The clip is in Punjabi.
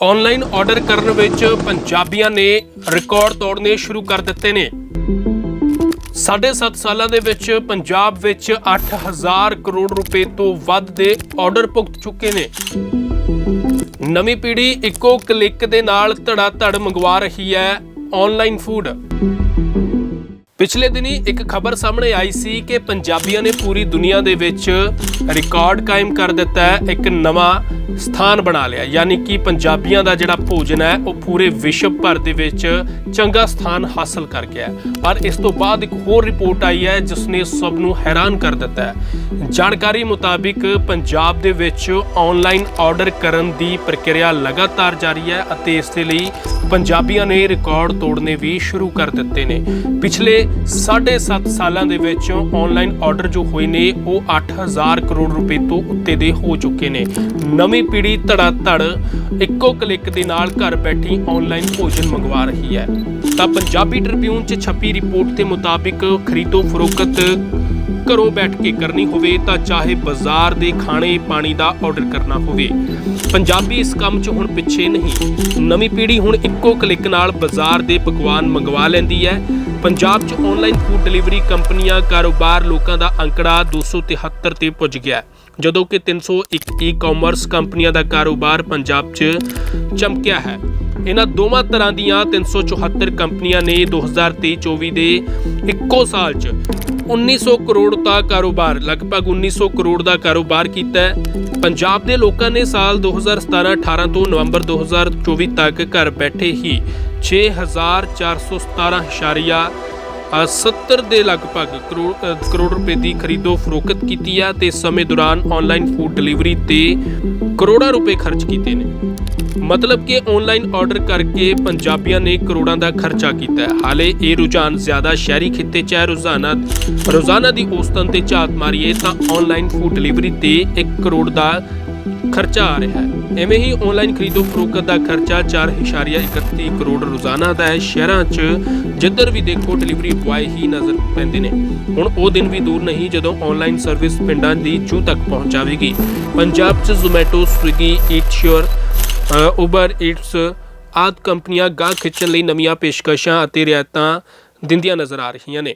ਆਨਲਾਈਨ ਆਰਡਰ ਕਰਨ ਵਿੱਚ ਪੰਜਾਬੀਆਂ ਨੇ ਰਿਕਾਰਡ ਤੋੜਨੇ ਸ਼ੁਰੂ ਕਰ ਦਿੱਤੇ ਨੇ। ਸਾਢੇ ਸੱਤ ਸਾਲਾਂ ਦੇ ਵਿੱਚ ਪੰਜਾਬ ਵਿੱਚ 8000 ਕਰੋੜ ਰੁਪਏ ਤੋਂ ਵੱਧ ਦੇ ਆਰਡਰ ਭੁਗਤ ਚੁੱਕੇ ਨੇ। ਨਵੀਂ ਪੀੜ੍ਹੀ ਇੱਕੋ ਕਲਿੱਕ ਦੇ ਨਾਲ ਧੜਾ ਧੜ ਮੰਗਵਾ ਰਹੀ ਹੈ ਆਨਲਾਈਨ ਫੂਡ ਪਿਛਲੇ ਦਿਨੀ ਇੱਕ ਖਬਰ ਸਾਹਮਣੇ ਆਈ ਸੀ ਕਿ ਪੰਜਾਬੀਆਂ ਨੇ ਪੂਰੀ ਦੁਨੀਆ ਦੇ ਵਿੱਚ ਰਿਕਾਰਡ ਕਾਇਮ ਕਰ ਦਿੱਤਾ ਹੈ ਇੱਕ ਨਵਾਂ ਸਥਾਨ ਬਣਾ ਲਿਆ। ਯਾਨੀ ਕਿ ਪੰਜਾਬੀਆਂ ਦਾ ਜਿਹੜਾ ਭੋਜਨ ਹੈ, ਉਹ ਪੂਰੇ ਵਿਸ਼ਵ ਭਰ ਦੇ ਵਿੱਚ ਚੰਗਾ ਸਥਾਨ ਹਾਸਲ ਕਰ ਗਿਆ ਪਰ ਇਸ ਤੋਂ ਬਾਅਦ ਇੱਕ ਹੋਰ ਰਿਪੋਰਟ ਆਈ ਹੈ, ਜਿਸ ਨੇ ਸਭ ਨੂੰ ਹੈਰਾਨ ਕਰ ਦਿੱਤਾ ਹੈ। ਜਾਣਕਾਰੀ ਮੁਤਾਬਿਕ ਪੰਜਾਬ ਦੇ ਵਿੱਚ ਆਨਲਾਈਨ ਆਰਡਰ ਕਰਨ ਦੀ ਪ੍ਰਕਿਰਿਆ ਲਗਾਤਾਰ ਜਾਰੀ ਹੈ ਅਤੇ ਇਸ ਦੇ ਲਈ ਪੰਜਾਬੀਆਂ ਨੇ ਰਿਕਾਰਡ ਤੋੜਨੇ ਵੀ ਸ਼ੁਰੂ ਕਰ ਦਿੱਤੇ ਨੇ। ਪਿਛਲੇ 7.5 ਸਾਲਾਂ ਦੇ ਵਿੱਚ ਆਨਲਾਈਨ ਆਰਡਰ ਜੋ ਹੋਏ ਨੇ, ਉਹ 8000 ਕਰੋੜ ਰੁਪਏ ਤੋਂ ਉੱਤੇ ਦੇ ਹੋ ਚੁੱਕੇ ਨੇ। ਨਵੀਂ ਪੀੜ੍ਹੀ ਧੜਾ ਧੜ ਇੱਕੋ ਕਲਿੱਕ ਦੇ ਨਾਲ ਘਰ ਬੈਠੀ ਆਨਲਾਈਨ ਭੋਜਨ ਮੰਗਵਾ ਰਹੀ ਹੈ। ਤਾਂ ਪੰਜਾਬੀ ਟ੍ਰਿਬਿਊਨ 'ਚ ਛਪੀ ਰਿਪੋਰਟ ਦੇ ਮੁਤਾਬਿਕ ਖਰੀਦੋ ਫਰੋਖਤ ਘਰੋਂ ਬੈਠ ਕੇ ਕਰਨੀ ਹੋਵੇ ਤਾਂ ਚਾਹੇ ਬਾਜ਼ਾਰ ਦੇ ਖਾਣੇ ਪਾਣੀ ਦਾ ਆਰਡਰ ਕਰਨਾ ਹੋਵੇ। ਪੰਜਾਬੀ ਇਸ ਕੰਮ 'ਚ ਹੁਣ ਪਿੱਛੇ ਨਹੀਂ। ਨਵੀਂ ਪੀੜ੍ਹੀ ਹੁਣ ਇੱਕੋ ਕਲਿੱਕ ਨਾਲ ਬਾਜ਼ਾਰ ਦੇ ਪਕਵਾਨ ਮੰਗਵਾ ਲੈਂਦੀ ਹੈ। ਪੰਜਾਬ 'ਚ ਆਨਲਾਈਨ ਫੂਡ ਡਿਲੀਵਰੀ ਕੰਪਨੀਆਂ ਕਾਰੋਬਾਰ ਲੋਕਾਂ ਦਾ ਅੰਕੜਾ 273 ਤੇ ਪੁੱਜ ਗਿਆ ਜਦੋਂ ਕਿ 301 ਈ-ਕਾਮਰਸ ਕੰਪਨੀਆਂ ਦਾ ਕਾਰੋਬਾਰ ਪੰਜਾਬ 'ਚ ਚਮਕਿਆ ਹੈ। ਇਹਨਾਂ ਦੋਵਾਂ ਤਰ੍ਹਾਂ ਦੀਆਂ 374 ਕੰਪਨੀਆਂ ਨੇ 2023-24 ਦੇ ਇੱਕੋ ਸਾਲ 'ਚ 1900 ਕਰੋੜ ਦਾ ਕਾਰੋਬਾਰ, ਲਗਭਗ 1900 ਕਰੋੜ ਦਾ ਕਾਰੋਬਾਰ ਕੀਤਾ ਹੈ। ਪੰਜਾਬ ਦੇ ਲੋਕਾਂ ਨੇ ਸਾਲ 2017-18 ਤੋਂ ਨਵੰਬਰ 2024 ਤੱਕ ਘਰ ਬੈਠੇ ਹੀ 6417.70 70 ਦੇ ਲਗਭਗ ਕਰੋੜ ਕਰੋੜ ਰੁਪਏ ਦੀ ਖਰੀਦੋ ਫਰੋਖਤ ਕੀਤੀ ਆ ਤੇ ਸਮੇਂ ਦੌਰਾਨ ਆਨਲਾਈਨ ਫੂਡ ਡਿਲੀਵਰੀ ਤੇ ਕਰੋੜਾਂ ਰੁਪਏ ਖਰਚ ਕੀਤੇ ਨੇ। ਮਤਲਬ ਕਿ ਆਨਲਾਈਨ ਆਰਡਰ ਕਰਕੇ ਪੰਜਾਬੀਆਂ ਨੇ ਕਰੋੜਾਂ ਦਾ ਖਰਚਾ ਕੀਤਾ ਹੈ। ਹਾਲੇ ਇਹ ਰੁਝਾਨ ਜ਼ਿਆਦਾ ਸ਼ਹਿਰੀ ਖਿੱਤੇ 'ਚ ਹੈ। ਰੋਜ਼ਾਨਾ ਰੋਜ਼ਾਨਾ ਦੀ ਔਸਤਨ ਤੇ ਝਾਤ ਮਾਰੀਏ ਤਾਂ ਆਨਲਾਈਨ ਫੂਡ ਡਿਲੀਵਰੀ ਤੇ 1 ਕਰੋੜ ਦਾ ਖਰਚਾ ਆ ਰਿਹਾ ਹੈ। ਐਵੇਂ ਹੀ ਆਨਲਾਈਨ ਖਰੀਦੋ ਫਰੋਖਤ ਦਾ ਖਰਚਾ 4.31 ਕਰੋੜ ਰੋਜ਼ਾਨਾ ਦਾ ਹੈ। ਸ਼ਹਿਰਾਂ 'ਚ ਜਿੱਧਰ ਵੀ ਦੇਖੋ ਡਿਲੀਵਰੀ ਬੁਆਏ ਹੀ ਨਜ਼ਰ ਪੈਂਦੇ ਨੇ। ਹੁਣ ਉਹ ਦਿਨ ਵੀ ਦੂਰ ਨਹੀਂ ਜਦੋਂ ਆਨਲਾਈਨ ਸਰਵਿਸ ਪਿੰਡਾਂ ਦੀ ਜੂ ਤੱਕ ਪਹੁੰਚਾਵੇਗੀ ਪੰਜਾਬ 'ਚ Zomato Swiggy eat sure Uber eats ਆਦ ਕੰਪਨੀਆਂ ਗਾਹ ਖਿੱਚਣ ਲਈ ਨਵੀਆਂ ਪੇਸ਼ਕਸ਼ਾਂ ਅਤੇ ਰਿਆਇਤਾਂ ਦਿੰਦੀਆਂ ਨਜ਼ਰ ਆ ਰਹੀਆਂ ਨੇ।